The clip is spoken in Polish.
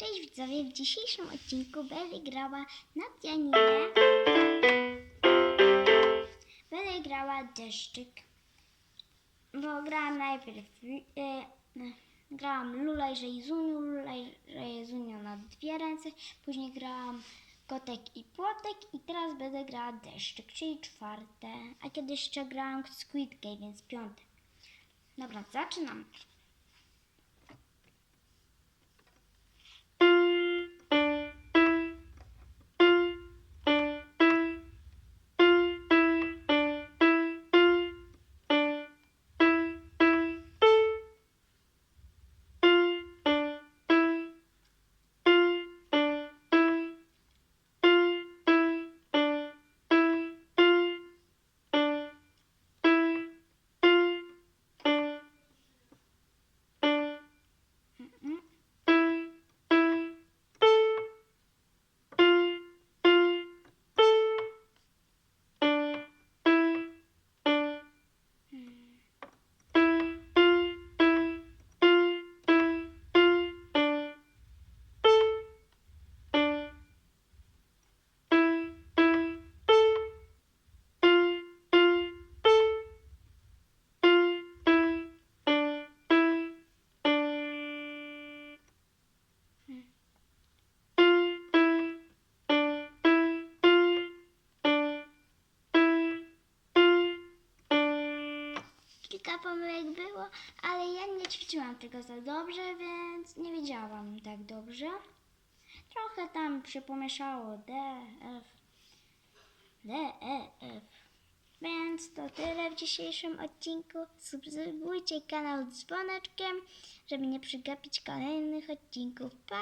Cześć widzowie, w dzisiejszym odcinku będę grała na pianinie. Będę grała deszczyk. Bo grałam najpierw, e, grałam Lulaj, że Jezuniu, Lulaj, że Jezuniu na dwie ręce, później grałam Kotek i Płotek i teraz będę grała deszczyk, czyli czwarte, a kiedyś jeszcze grałam Squid Game, więc piąte. Dobra, zaczynam. Kilka pomyłek było, ale ja nie ćwiczyłam tego za dobrze, więc nie wiedziałam tak dobrze. Trochę tam się pomieszało D, F, D, E, F. Więc to tyle w dzisiejszym odcinku. Subskrybujcie kanał z dzwoneczkiem, żeby nie przegapić kolejnych odcinków. Pa!